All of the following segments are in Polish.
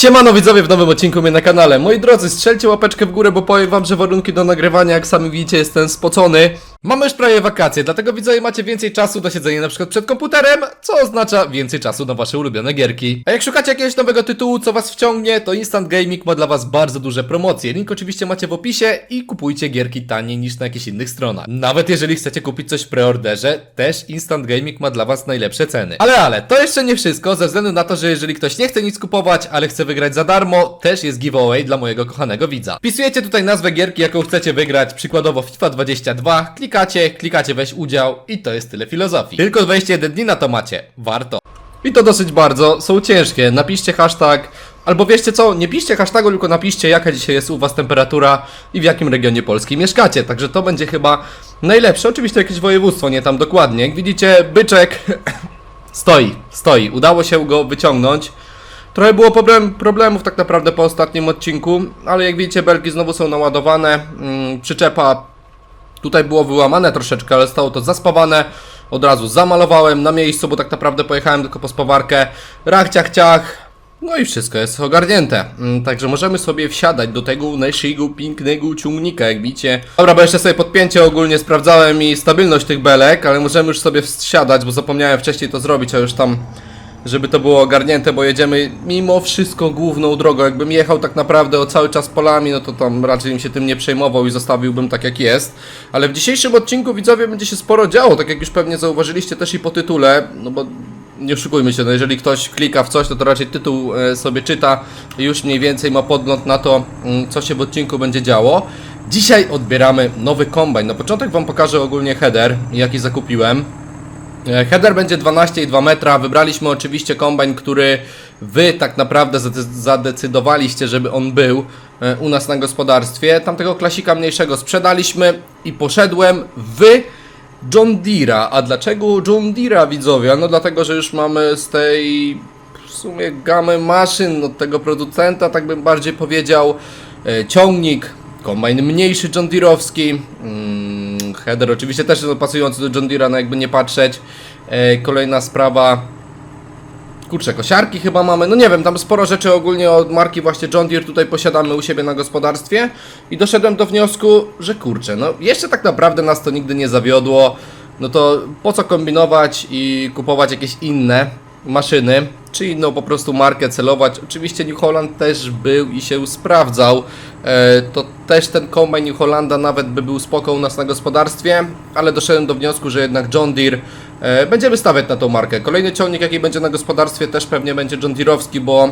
Siemano widzowie w nowym odcinku mnie na kanale. Moi drodzy, strzelcie łapeczkę w górę, bo powiem wam, że warunki do nagrywania, jak sami widzicie, jestem spocony. Mamy już prawie wakacje, dlatego widzowie macie więcej czasu do siedzenia na przykład przed komputerem, co oznacza więcej czasu na wasze ulubione gierki. A jak szukacie jakiegoś nowego tytułu, co was wciągnie, to Instant Gaming ma dla was bardzo duże promocje. Link oczywiście macie w opisie i kupujcie gierki taniej niż na jakichś innych stronach. Nawet jeżeli chcecie kupić coś w preorderze, też Instant Gaming ma dla was najlepsze ceny. Ale, ale, to jeszcze nie wszystko, ze względu na to, że jeżeli ktoś nie chce nic kupować, ale chce wygrać za darmo, też jest giveaway dla mojego kochanego widza. Wpisujecie tutaj nazwę gierki, jaką chcecie wygrać, przykładowo FIFA 22, klikacie, klikacie weź udział i to jest tyle filozofii. Tylko 21 dni na to macie, warto. I to dosyć bardzo, są ciężkie, napiszcie hashtag, albo wiecie co, nie piszcie hashtagu, tylko napiszcie jaka dzisiaj jest u was temperatura i w jakim regionie Polski mieszkacie, także to będzie chyba najlepsze, oczywiście jakieś województwo, nie tam dokładnie, jak widzicie, byczek stoi, stoi, udało się go wyciągnąć, Trochę było problem, problemów tak naprawdę po ostatnim odcinku, ale jak widzicie belki znowu są naładowane, mm, przyczepa tutaj było wyłamane troszeczkę, ale zostało to zaspawane, od razu zamalowałem na miejscu, bo tak naprawdę pojechałem tylko po spawarkę, rachciach ciach, no i wszystko jest ogarnięte, Mm, także możemy sobie wsiadać do tego naszego pięknego ciągnika, jak widzicie. Dobra, bo jeszcze sobie podpięcie ogólnie sprawdzałem i stabilność tych belek, ale możemy już sobie wsiadać, bo zapomniałem wcześniej to zrobić, a już tam żeby to było ogarnięte, bo jedziemy mimo wszystko główną drogą. Jakbym jechał tak naprawdę o cały czas polami, no to tam raczej bym się tym nie przejmował i zostawiłbym tak jak jest. Ale w dzisiejszym odcinku widzowie będzie się sporo działo, tak jak już pewnie zauważyliście też i po tytule, no bo nie oszukujmy się, no jeżeli ktoś klika w coś, to to raczej tytuł e, sobie czyta i już mniej więcej ma podgląd na to, mm, co się w odcinku będzie działo. Dzisiaj odbieramy nowy kombajn. Na początek Wam pokażę ogólnie header, jaki zakupiłem. E, Header będzie 12,2 metra. Wybraliśmy oczywiście kombajn, który Wy tak naprawdę zade- zadecydowaliście, żeby on był e, u nas na gospodarstwie. Tamtego klasika mniejszego sprzedaliśmy i poszedłem w John Deere'a. A dlaczego John Deere'a widzowie? No dlatego, że już mamy z tej w sumie gamy maszyn od tego producenta, tak bym bardziej powiedział, e, ciągnik, kombajn mniejszy John Deere'owski, mm, header oczywiście też jest pasujący do John Deere'a, no jakby nie patrzeć. E, Kolejna sprawa, kurczę, kosiarki chyba mamy, no nie wiem, tam sporo rzeczy ogólnie od marki właśnie John Deere tutaj posiadamy u siebie na gospodarstwie. I doszedłem do wniosku, że kurczę, no jeszcze tak naprawdę nas to nigdy nie zawiodło, no to po co kombinować i kupować jakieś inne maszyny, czy inną po prostu markę celować. Oczywiście New Holland też był i się sprawdzał. E, to też ten kombajn New Hollanda nawet by był spoko u nas na gospodarstwie, ale doszedłem do wniosku, że jednak John Deere e, będziemy stawiać na tą markę. Kolejny ciągnik jaki będzie na gospodarstwie też pewnie będzie John Deere'owski, bo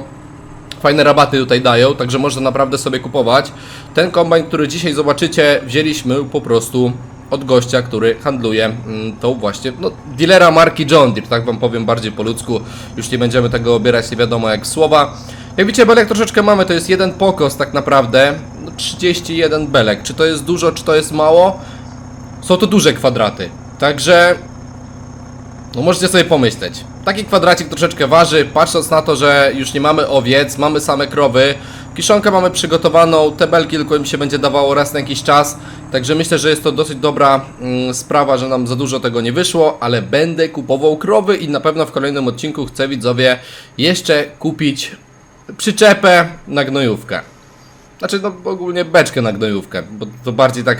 Fajne rabaty tutaj dają, także można naprawdę sobie kupować. Ten kombajn, który dzisiaj zobaczycie, wzięliśmy po prostu od gościa, który handluje mm, tą właśnie, no, dealera marki John Deere, tak wam powiem bardziej po ludzku. Już nie będziemy tego obierać nie wiadomo jak słowa. Jak widzicie, belek troszeczkę mamy, to jest jeden pokos tak naprawdę. No, 31 belek. Czy to jest dużo, czy to jest mało? Są to duże kwadraty. Także no możecie sobie pomyśleć. Taki kwadracik troszeczkę waży, patrząc na to, że już nie mamy owiec, mamy same krowy. Kiszonkę mamy przygotowaną, te belki tylko im się będzie dawało raz na jakiś czas. Także myślę, że jest to dosyć dobra mm, sprawa, że nam za dużo tego nie wyszło, ale będę kupował krowy i na pewno w kolejnym odcinku chcę widzowie jeszcze kupić przyczepę na gnojówkę. Znaczy, no ogólnie beczkę na gnojówkę, bo to bardziej tak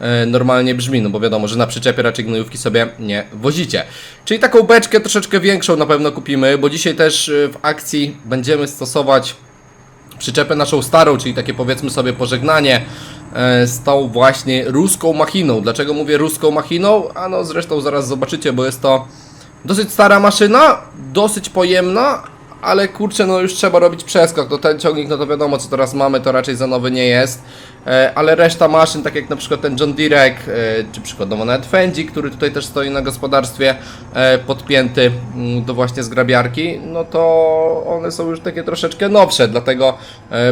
e, normalnie brzmi, no bo wiadomo, że na przyczepie raczej gnojówki sobie nie wozicie. Czyli taką beczkę troszeczkę większą na pewno kupimy, bo dzisiaj też e, w akcji będziemy stosować przyczepę naszą starą, czyli takie powiedzmy sobie pożegnanie e, z tą właśnie ruską machiną. Dlaczego mówię ruską machiną? A no zresztą zaraz zobaczycie, bo jest to dosyć stara maszyna, dosyć pojemna, ale kurczę, no już trzeba robić przeskok. No ten ciągnik, no to wiadomo, co teraz mamy, to raczej za nowy nie jest. E, ale reszta maszyn, tak jak na przykład ten John Deere, e, czy przykładowo nawet Fendi, który tutaj też stoi na gospodarstwie, e, podpięty mm, do właśnie zgrabiarki, no to one są już takie troszeczkę nowsze, dlatego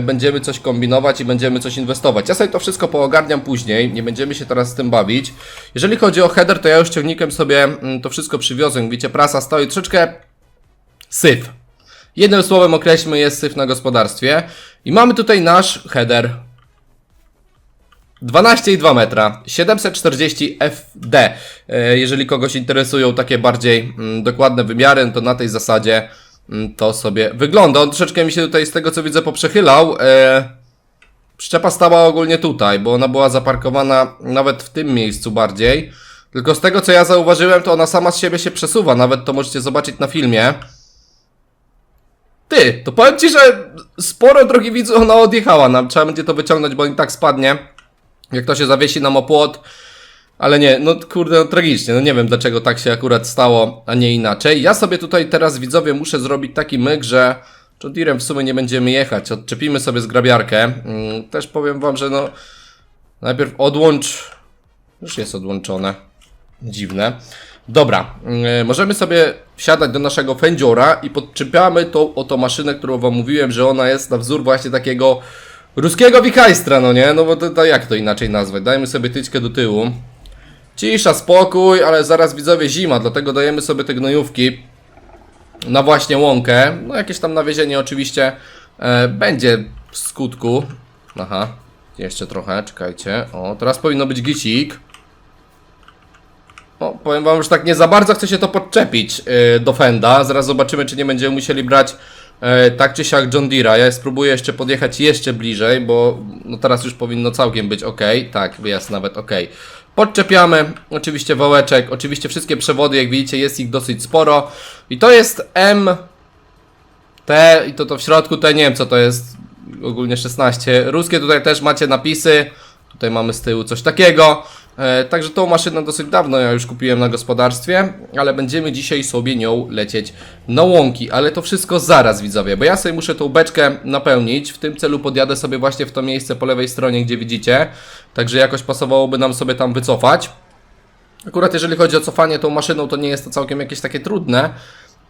będziemy coś kombinować i będziemy coś inwestować. Ja sobie to wszystko poogarniam później, nie będziemy się teraz z tym bawić. Jeżeli chodzi o header, to ja już ciągnikiem sobie mm, to wszystko przywiozłem. Widzicie, prasa stoi troszeczkę syf. Jednym słowem określmy, jest syf na gospodarstwie. I mamy tutaj nasz header. 12,2 metra, 740 FD. E, Jeżeli kogoś interesują takie bardziej mm, dokładne wymiary, to na tej zasadzie mm, to sobie wygląda. On troszeczkę mi się tutaj z tego co widzę poprzechylał. E, przyczepa stała ogólnie tutaj, bo ona była zaparkowana nawet w tym miejscu bardziej. Tylko z tego co ja zauważyłem, to ona sama z siebie się przesuwa. Nawet to możecie zobaczyć na filmie. Ty, to powiem ci, że sporo drogi widzu ona odjechała nam. Trzeba będzie to wyciągnąć, bo i tak spadnie. Jak to się zawiesi nam o płot. Ale nie, no kurde, no tragicznie. No nie wiem dlaczego tak się akurat stało, a nie inaczej. Ja sobie tutaj teraz widzowie muszę zrobić taki myk, że John w sumie nie będziemy jechać. Odczepimy sobie zgrabiarkę. Mm, też powiem wam, że no najpierw odłącz. Już jest odłączone. Dziwne. Dobra, yy, możemy sobie wsiadać do naszego fędziora i podczepiamy tą oto maszynę, którą wam mówiłem, że ona jest na wzór właśnie takiego ruskiego wichajstra, no nie? No bo to, to jak to inaczej nazwać? Dajmy sobie tyczkę do tyłu. Cisza, spokój, ale zaraz widzowie zima, dlatego dajemy sobie te gnojówki na właśnie łąkę. No jakieś tam nawiezienie oczywiście e, będzie w skutku. Aha, jeszcze trochę, czekajcie. O, teraz powinno być gicik. O, powiem wam, że tak nie za bardzo chce się to podczepić yy, do Fenda. Zaraz zobaczymy, czy nie będziemy musieli brać tak czy siak John Deere'a. Ja spróbuję jeszcze podjechać jeszcze bliżej, bo no teraz już powinno całkiem być ok. Tak, jest nawet ok. Podczepiamy, oczywiście wałeczek, oczywiście wszystkie przewody, jak widzicie, jest ich dosyć sporo. I to jest M, T i to to w środku, to nie wiem co to jest, ogólnie 16. Ruskie tutaj też macie napisy, tutaj mamy z tyłu coś takiego. E, także tą maszynę dosyć dawno ja już kupiłem na gospodarstwie, ale będziemy dzisiaj sobie nią lecieć na łąki, ale to wszystko zaraz widzowie, bo ja sobie muszę tą beczkę napełnić, w tym celu podjadę sobie właśnie w to miejsce po lewej stronie, gdzie widzicie, także jakoś pasowałoby nam sobie tam wycofać. Akurat jeżeli chodzi o cofanie tą maszyną, to nie jest to całkiem jakieś takie trudne.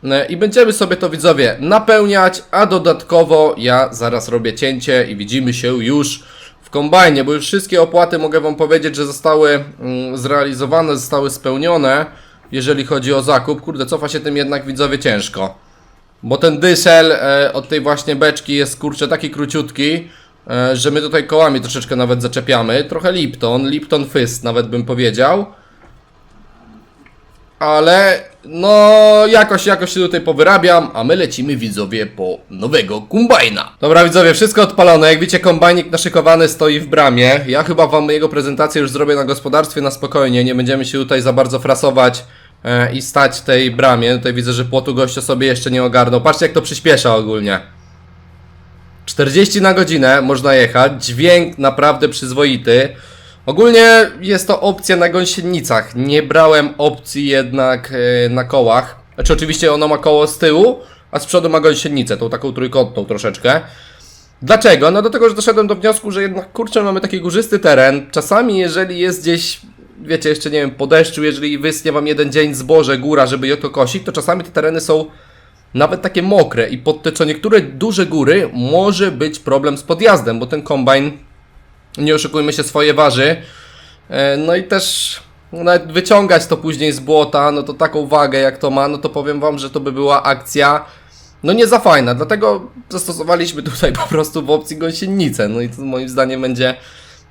E, I będziemy sobie to widzowie napełniać, a dodatkowo ja zaraz robię cięcie i widzimy się już w kombajnie, bo już wszystkie opłaty mogę wam powiedzieć, że zostały mm, zrealizowane, zostały spełnione, jeżeli chodzi o zakup. Kurde, cofa się tym jednak widzowie ciężko. Bo ten dysel e, od tej właśnie beczki jest kurczę taki króciutki, e, że my tutaj kołami troszeczkę nawet zaczepiamy. Trochę Lipton, Lipton Fist nawet bym powiedział. Ale no jakoś, jakoś się tutaj powyrabiam, a my lecimy widzowie po nowego kombajna. Dobra widzowie, wszystko odpalone, jak widzicie kombajnik naszykowany stoi w bramie. Ja chyba wam jego prezentację już zrobię na gospodarstwie na spokojnie, nie będziemy się tutaj za bardzo frasować e, i stać w tej bramie. Tutaj widzę, że płotu gościa sobie jeszcze nie ogarnął. Patrzcie jak to przyspiesza ogólnie. 40 na godzinę można jechać, dźwięk naprawdę przyzwoity. Ogólnie jest to opcja na gąsienicach. Nie brałem opcji jednak e, na kołach. Znaczy oczywiście ono ma koło z tyłu, a z przodu ma gąsienicę, tą taką trójkątną troszeczkę. Dlaczego? No do tego, że doszedłem do wniosku, że jednak kurczę mamy taki górzysty teren. Czasami jeżeli jest gdzieś, wiecie, jeszcze nie wiem, po deszczu, jeżeli wyschnie wam jeden dzień zboże, góra, żeby je to kosić, to czasami te tereny są nawet takie mokre i pod te co niektóre duże góry może być problem z podjazdem, bo ten kombajn nie oszukujmy się, swoje waży. E, No i też no nawet wyciągać to później z błota, no to taką wagę jak to ma, no to powiem wam, że to by była akcja no nie za fajna, dlatego zastosowaliśmy tutaj po prostu w opcji gąsienicę, no i to moim zdaniem będzie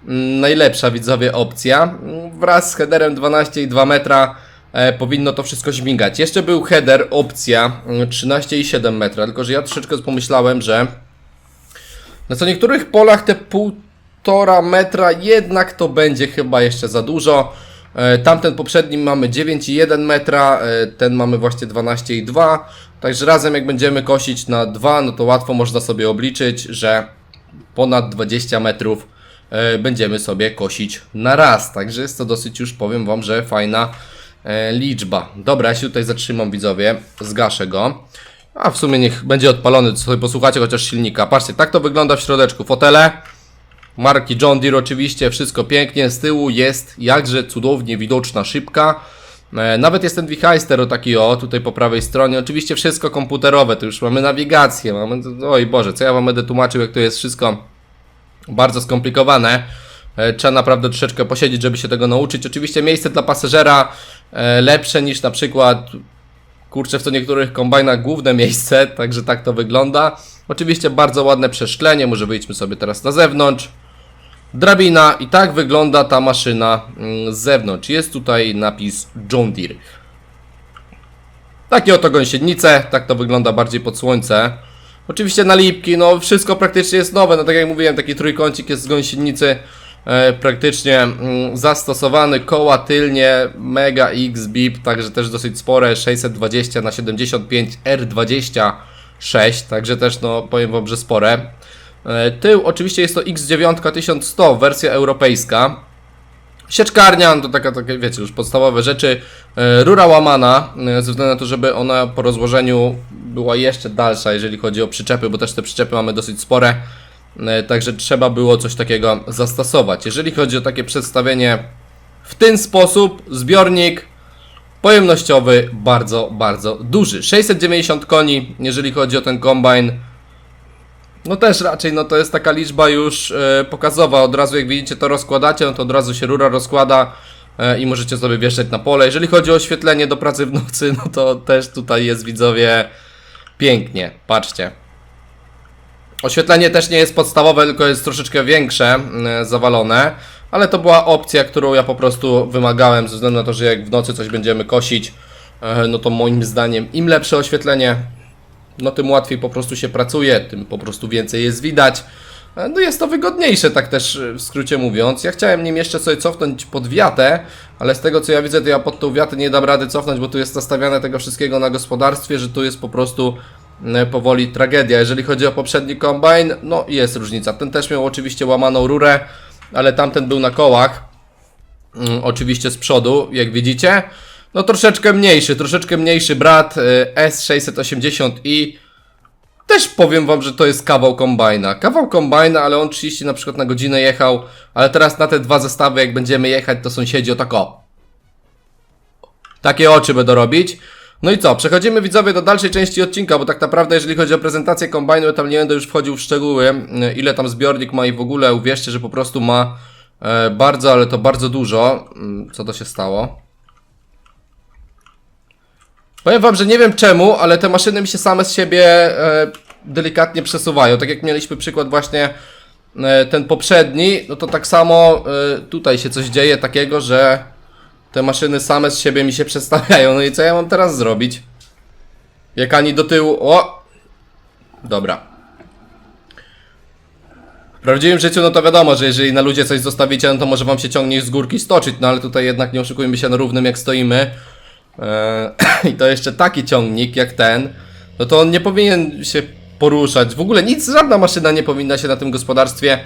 mm, najlepsza widzowie opcja. Mm, Wraz z headerem 12,2 metra e, powinno to wszystko śmigać. Jeszcze był header opcja mm, 13,7 metra, tylko że ja troszeczkę pomyślałem, że na co niektórych polach te półtora metra jednak to będzie chyba jeszcze za dużo. E, Tamten poprzedni mamy 9,1 metra, e, ten mamy właśnie 12,2. Także razem jak będziemy kosić na 2, no to łatwo można sobie obliczyć, że ponad 20 metrów e, będziemy sobie kosić na raz. Także jest to dosyć już powiem wam, że fajna liczba. Dobra, ja się tutaj zatrzymam widzowie, zgaszę go. A w sumie niech będzie odpalony, to sobie posłuchacie chociaż silnika. Patrzcie, tak to wygląda w środeczku. Fotele, marki John Deere oczywiście, wszystko pięknie. Z tyłu jest jakże cudownie widoczna szybka. E, Nawet jest ten Wichajster o taki o, tutaj po prawej stronie. Oczywiście wszystko komputerowe, tu już mamy nawigację, mamy... Oj Boże, co ja wam będę tłumaczył, jak to jest wszystko bardzo skomplikowane. E, Trzeba naprawdę troszeczkę posiedzieć, żeby się tego nauczyć. Oczywiście miejsce dla pasażera e, lepsze niż na przykład kurczę w co niektórych kombajnach główne miejsce, także tak to wygląda. Oczywiście bardzo ładne przeszklenie, może wyjdźmy sobie teraz na zewnątrz. Drabina i tak wygląda ta maszyna mm, z zewnątrz. Jest tutaj napis John Deere. Takie oto gąsienice, tak to wygląda bardziej pod słońce. Oczywiście nalipki, no wszystko praktycznie jest nowe, no tak jak mówiłem, taki trójkącik jest z gąsienicy e, praktycznie mm, zastosowany, koła tylnie, Mega X BIP, także też dosyć spore, 620 na 75 R26, także też no powiem wam, że spore. E, tył oczywiście jest to X9 1100, wersja europejska. Sieczkarnia, to taka, takie, wiecie, już podstawowe rzeczy. E, Rura łamana, e, ze względu na to, żeby ona po rozłożeniu była jeszcze dalsza, jeżeli chodzi o przyczepy, bo też te przyczepy mamy dosyć spore. Także trzeba było coś takiego zastosować. Jeżeli chodzi o takie przedstawienie w ten sposób, zbiornik pojemnościowy bardzo, bardzo duży. 690 koni, jeżeli chodzi o ten kombajn. No też raczej, no to jest taka liczba już e, pokazowa. Od razu jak widzicie to rozkładacie, no to od razu się rura rozkłada e, i możecie sobie wieszać na pole. Jeżeli chodzi o oświetlenie do pracy w nocy, no to też tutaj jest widzowie pięknie. Patrzcie. Oświetlenie też nie jest podstawowe, tylko jest troszeczkę większe, e, zawalone. Ale to była opcja, którą ja po prostu wymagałem, ze względu na to, że jak w nocy coś będziemy kosić, no to moim zdaniem im lepsze oświetlenie, no tym łatwiej po prostu się pracuje, tym po prostu więcej jest widać. E, No jest to wygodniejsze, tak też e, w skrócie mówiąc. Ja chciałem nim jeszcze sobie cofnąć pod wiatę, ale z tego co ja widzę, to ja pod tą wiatę nie dam rady cofnąć, bo tu jest nastawiane tego wszystkiego na gospodarstwie, że tu jest po prostu powoli tragedia. Jeżeli chodzi o poprzedni kombajn, no jest różnica. Ten też miał oczywiście łamaną rurę, ale tamten był na kołach. Mm, oczywiście z przodu, jak widzicie. No troszeczkę mniejszy, troszeczkę mniejszy brat y, S680i. Też powiem wam, że to jest kawał kombajna. Kawał kombajna, ale on 30 na przykład na godzinę jechał, ale teraz na te dwa zestawy jak będziemy jechać, to sąsiedzi o tak o. Takie oczy będą robić. No i co, przechodzimy widzowie do dalszej części odcinka, bo tak naprawdę jeżeli chodzi o prezentację kombajnu, tam nie będę już wchodził w szczegóły, y, ile tam zbiornik ma i w ogóle uwierzcie, że po prostu ma e, bardzo, ale to bardzo dużo. Mm, Co to się stało? Powiem wam, że nie wiem czemu, ale te maszyny mi się same z siebie e, delikatnie przesuwają. Tak jak mieliśmy przykład właśnie e, ten poprzedni, no to tak samo e, tutaj się coś dzieje takiego, że te maszyny same z siebie mi się przestawiają. No i co ja mam teraz zrobić? Jak ani do tyłu. O! Dobra. W prawdziwym życiu, no to wiadomo, że jeżeli na ludzie coś zostawicie, no to może wam się ciągnie z górki stoczyć, no ale tutaj jednak nie oszukujmy się na równym jak stoimy. Eee, I to jeszcze taki ciągnik jak ten, no to on nie powinien się poruszać. W ogóle nic, żadna maszyna nie powinna się na tym gospodarstwie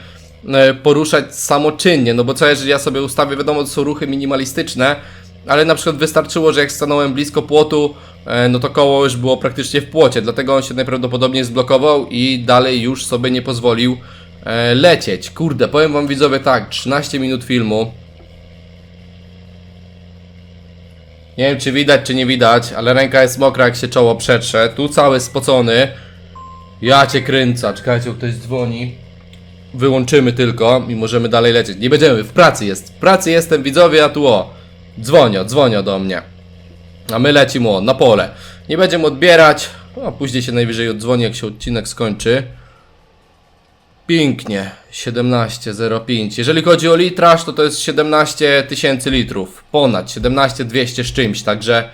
e, poruszać samoczynnie. No bo co jeżeli ja sobie ustawię, wiadomo, to są ruchy minimalistyczne, ale na przykład wystarczyło, że jak stanąłem blisko płotu, e, no to koło już było praktycznie w płocie, dlatego on się najprawdopodobniej zblokował i dalej już sobie nie pozwolił e, lecieć. Kurde, powiem wam widzowie tak, 13 minut filmu. Nie wiem, czy widać, czy nie widać, ale ręka jest mokra, jak się czoło przetrze. Tu cały spocony. Ja cię kręcę. Czekajcie, ktoś dzwoni. Wyłączymy tylko i możemy dalej lecieć. Nie będziemy, w pracy jest. W pracy jestem, widzowie, a tu o. Dzwonią, dzwonią do mnie. A my lecimy o, na pole. Nie będziemy odbierać. A później się najwyżej oddzwoni, jak się odcinek skończy. Pięknie, 17,05. Jeżeli chodzi o litraż, to to jest 17 tysięcy litrów. Ponad 17 200 z czymś, także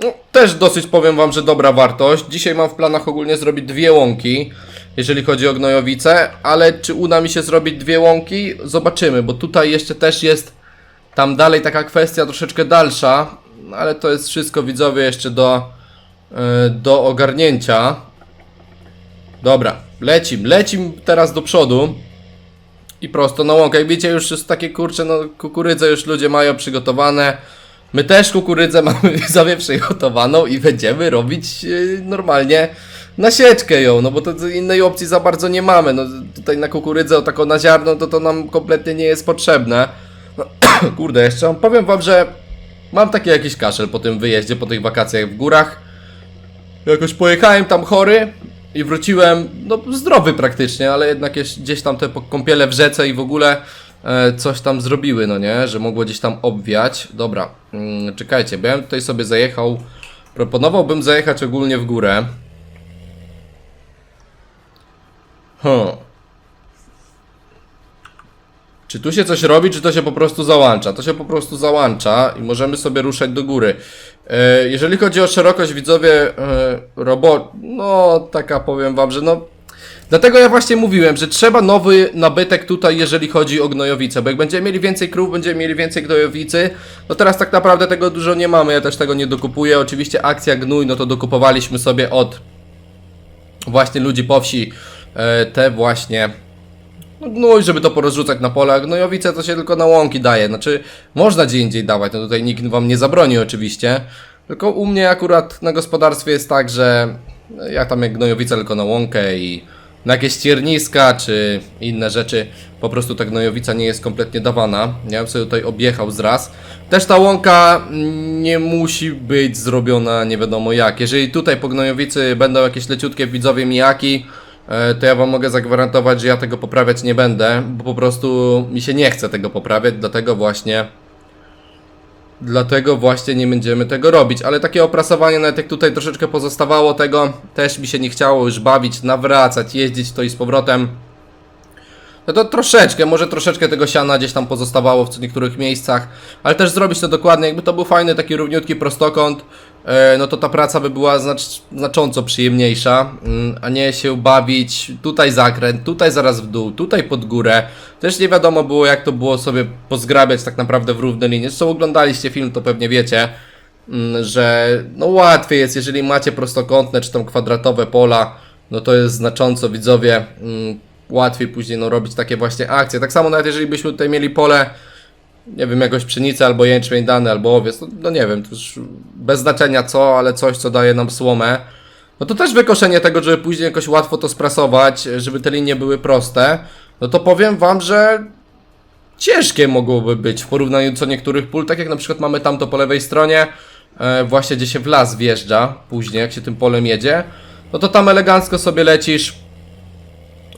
no, też dosyć powiem wam, że dobra wartość. Dzisiaj mam w planach ogólnie zrobić dwie łąki, jeżeli chodzi o gnojowice, ale czy uda mi się zrobić dwie łąki? Zobaczymy, bo tutaj jeszcze też jest tam dalej taka kwestia troszeczkę dalsza, ale to jest wszystko widzowie jeszcze do, yy, do ogarnięcia. Dobra, lecim, lecim teraz do przodu i prosto na łąkę. Jak widzicie, już jest takie kurcze, no kukurydzę już ludzie mają przygotowane. My też kukurydzę mamy widzowie przygotowaną i będziemy robić yy, normalnie na sieczkę ją, no bo to, innej opcji za bardzo nie mamy. No tutaj na kukurydzę taką na ziarno to to nam kompletnie nie jest potrzebne. No, kurde, jeszcze powiem wam, że mam taki jakiś kaszel po tym wyjeździe, po tych wakacjach w górach. Jakoś pojechałem tam chory i wróciłem, no zdrowy praktycznie, ale jednak gdzieś tam te kąpiele w rzece i w ogóle e, coś tam zrobiły, no nie, że mogło gdzieś tam obwiać. Dobra, mm, czekajcie, bo ja bym tutaj sobie zajechał, proponowałbym zajechać ogólnie w górę. Hmm. Czy tu się coś robi, czy to się po prostu załącza? To się po prostu załącza i możemy sobie ruszać do góry. E, jeżeli chodzi o szerokość widzowie e, robot, no taka powiem wam, że no Dlatego ja właśnie mówiłem, że trzeba nowy nabytek tutaj, jeżeli chodzi o gnojowice, bo jak będziemy mieli więcej krów, będziemy mieli więcej gnojowicy, no teraz tak naprawdę tego dużo nie mamy, ja też tego nie dokupuję, oczywiście akcja gnój, no to dokupowaliśmy sobie od właśnie ludzi po wsi e, te właśnie no gnój, żeby to porozrzucać na pole, a gnojowice to się tylko na łąki daje, znaczy można gdzie indziej dawać, no tutaj nikt wam nie zabroni oczywiście, tylko u mnie akurat na gospodarstwie jest tak, że ja tam jak gnojowice tylko na łąkę i na jakieś cierniska czy inne rzeczy, po prostu ta gnojowica nie jest kompletnie dawana. Ja bym sobie tutaj objechał zraz. Też ta łąka nie musi być zrobiona nie wiadomo jak. Jeżeli tutaj po gnojowicy będą jakieś leciutkie widzowie mijaki, to ja wam mogę zagwarantować, że ja tego poprawiać nie będę, bo po prostu mi się nie chce tego poprawiać, dlatego właśnie Dlatego właśnie nie będziemy tego robić, ale takie oprasowanie, nawet jak tutaj troszeczkę pozostawało tego, też mi się nie chciało już bawić, nawracać, jeździć to i z powrotem. No to troszeczkę, może troszeczkę tego siana gdzieś tam pozostawało w niektórych miejscach, ale też zrobić to dokładnie, jakby to był fajny taki równiutki prostokąt, e, no to ta praca by była znacz, znacząco przyjemniejsza, mm, a nie się bawić tutaj zakręt, tutaj zaraz w dół, tutaj pod górę. Też nie wiadomo było jak to było sobie pozgrabiać tak naprawdę w równe linie. Zresztą oglądaliście film, to pewnie wiecie, mm, że no łatwiej jest, jeżeli macie prostokątne czy tam kwadratowe pola, no to jest znacząco widzowie mm, łatwiej później no, robić takie właśnie akcje. Tak samo nawet jeżeli byśmy tutaj mieli pole, nie wiem, jakoś pszenicę albo jęczmień dany, albo owiec, no, no nie wiem, to już bez znaczenia co, ale coś, co daje nam słomę. No to też wykoszenie tego, żeby później jakoś łatwo to sprasować, żeby te linie były proste, no to powiem wam, że ciężkie mogłoby być w porównaniu do niektórych pól, tak jak na przykład mamy tamto po lewej stronie, e, właśnie gdzie się w las wjeżdża później, jak się tym polem jedzie, no to tam elegancko sobie lecisz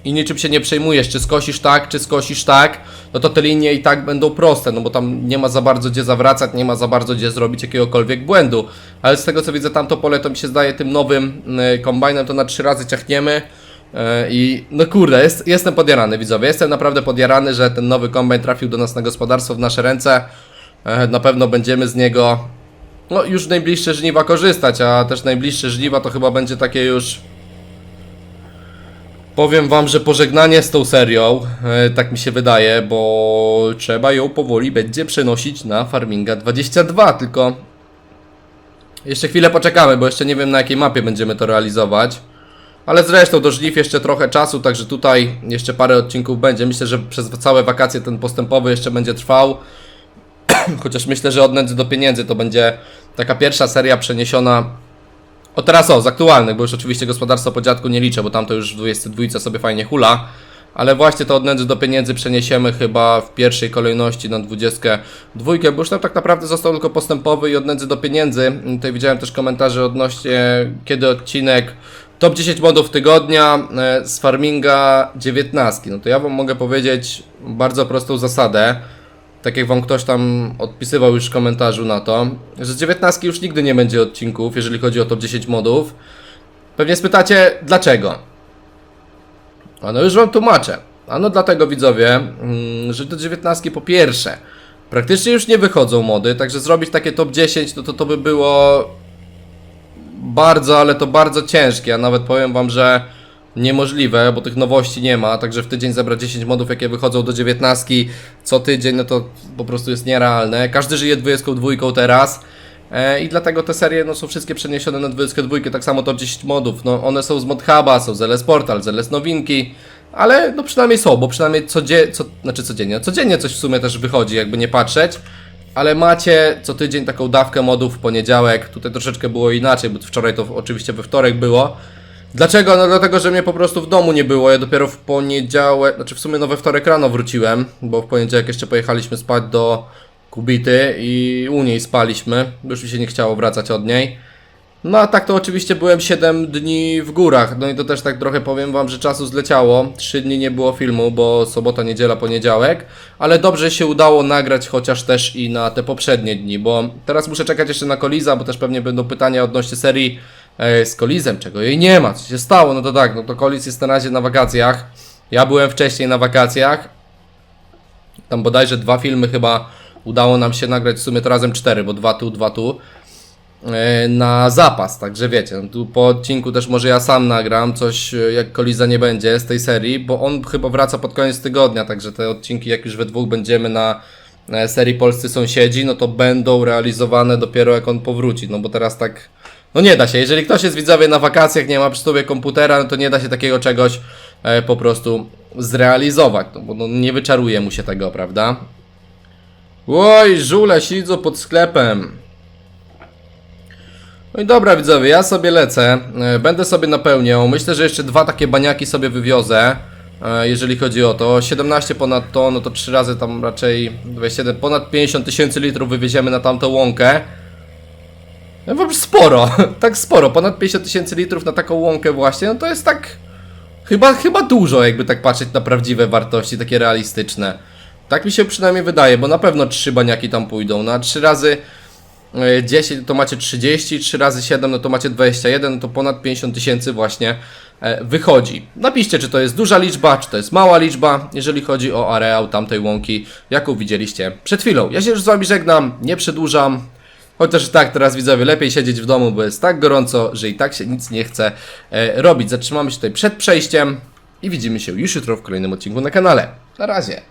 i niczym się nie przejmujesz, czy skosisz tak, czy skosisz tak, no to te linie i tak będą proste, no bo tam nie ma za bardzo gdzie zawracać, nie ma za bardzo gdzie zrobić jakiegokolwiek błędu, ale z tego co widzę tamto pole, to mi się zdaje tym nowym y, kombajnem to na trzy razy ciachniemy, E, I no kurde, jest, jestem podjarany widzowie, jestem naprawdę podjarany, że ten nowy kombajn trafił do nas na gospodarstwo w nasze ręce. E, Na pewno będziemy z niego no już najbliższe żniwa korzystać, a też najbliższe żniwa to chyba będzie takie już Powiem wam, że pożegnanie z tą serią, e, tak mi się wydaje, bo trzeba ją powoli będzie przenosić na Farminga 22, tylko jeszcze chwilę poczekamy, bo jeszcze nie wiem na jakiej mapie będziemy to realizować. Ale zresztą do żniw jeszcze trochę czasu, także tutaj jeszcze parę odcinków będzie. Myślę, że przez całe wakacje ten postępowy jeszcze będzie trwał. Chociaż myślę, że od nędzy do pieniędzy to będzie taka pierwsza seria przeniesiona. O teraz o, z aktualnych, bo już oczywiście gospodarstwo po dziadku nie liczę, bo tam to już w 22 sobie fajnie hula. Ale właśnie to od nędzy do pieniędzy przeniesiemy chyba w pierwszej kolejności na 22, bo już tam tak naprawdę został tylko postępowy i od nędzy do pieniędzy. Tutaj widziałem też komentarze odnośnie kiedy odcinek Top 10 modów tygodnia e, z farminga 19. No to ja wam mogę powiedzieć bardzo prostą zasadę. Tak jak wam ktoś tam odpisywał już w komentarzu na to, że z 19 już nigdy nie będzie odcinków, jeżeli chodzi o top 10 modów. Pewnie spytacie, dlaczego? A no już wam tłumaczę. Ano dlatego widzowie, mm, że do 19 po pierwsze, praktycznie już nie wychodzą mody, także zrobić takie top 10, no to to by było bardzo, ale to bardzo ciężkie. Ja nawet powiem wam, że niemożliwe, bo tych nowości nie ma, także w tydzień zebrać 10 modów, jakie wychodzą do 19 co tydzień, no to po prostu jest nierealne. Każdy żyje 22 teraz. E, I dlatego te serie no, są wszystkie przeniesione na 22, tak samo to 10 modów. No, one są z ModHuba, są z LS Portal, z LS Nowinki, ale no przynajmniej są, bo przynajmniej codziennie, co, znaczy codziennie, codziennie coś w sumie też wychodzi, jakby nie patrzeć. Ale macie co tydzień taką dawkę modów w poniedziałek. Tutaj troszeczkę było inaczej, bo wczoraj to oczywiście we wtorek było. Dlaczego? No dlatego, że mnie po prostu w domu nie było. Ja dopiero w poniedziałek, znaczy w sumie no we wtorek rano wróciłem, bo w poniedziałek jeszcze pojechaliśmy spać do Kubity i u niej spaliśmy. Już mi się nie chciało wracać od niej. No a tak to oczywiście byłem 7 dni w górach. No i to też tak trochę powiem wam, że czasu zleciało. 3 dni nie było filmu, bo sobota, niedziela, poniedziałek. Ale dobrze się udało nagrać chociaż też i na te poprzednie dni, bo teraz muszę czekać jeszcze na Koliza, bo też pewnie będą pytania odnośnie serii z Kolizem, czego jej nie ma, co się stało. No to tak, no to Koliz jest na razie na wakacjach. Ja byłem wcześniej na wakacjach. Tam bodajże dwa filmy chyba udało nam się nagrać, w sumie to razem cztery, bo dwa tu, dwa tu. e, Na zapas, także wiecie, no tu po odcinku też może ja sam nagram coś, e, jak Koliza nie będzie z tej serii, bo on chyba wraca pod koniec tygodnia, także te odcinki, jak już we dwóch będziemy na e, serii Polscy Sąsiedzi, no to będą realizowane dopiero jak on powróci, no bo teraz tak, no nie da się, jeżeli ktoś jest widzowie na wakacjach, nie ma przy sobie komputera, no to nie da się takiego czegoś e, po prostu zrealizować, no bo no, nie wyczaruje mu się tego, prawda? Oj, żule siedzą pod sklepem. No i dobra widzowie, ja sobie lecę, e, będę sobie napełniał, myślę, że jeszcze dwa takie baniaki sobie wywiozę, e, jeżeli chodzi o to, 17 ponad to, no to 3 razy tam raczej 27, ponad 50 tysięcy litrów wywieziemy na tamtą łąkę. No sporo, tak sporo, ponad 50 tysięcy litrów na taką łąkę właśnie, no to jest tak, chyba, chyba dużo jakby tak patrzeć na prawdziwe wartości, takie realistyczne. Tak mi się przynajmniej wydaje, bo na pewno trzy baniaki tam pójdą, na 3 razy e, 10 to macie 30, 3 razy 7 no to macie 21, no to ponad 50 tysięcy właśnie e, wychodzi. Napiszcie, czy to jest duża liczba, czy to jest mała liczba, jeżeli chodzi o areał tamtej łąki, jaką widzieliście przed chwilą. Ja się już z Wami żegnam, nie przedłużam, chociaż tak teraz widzowie, lepiej siedzieć w domu, bo jest tak gorąco, że i tak się nic nie chce e, robić. Zatrzymamy się tutaj przed przejściem i widzimy się już jutro w kolejnym odcinku na kanale. Na razie.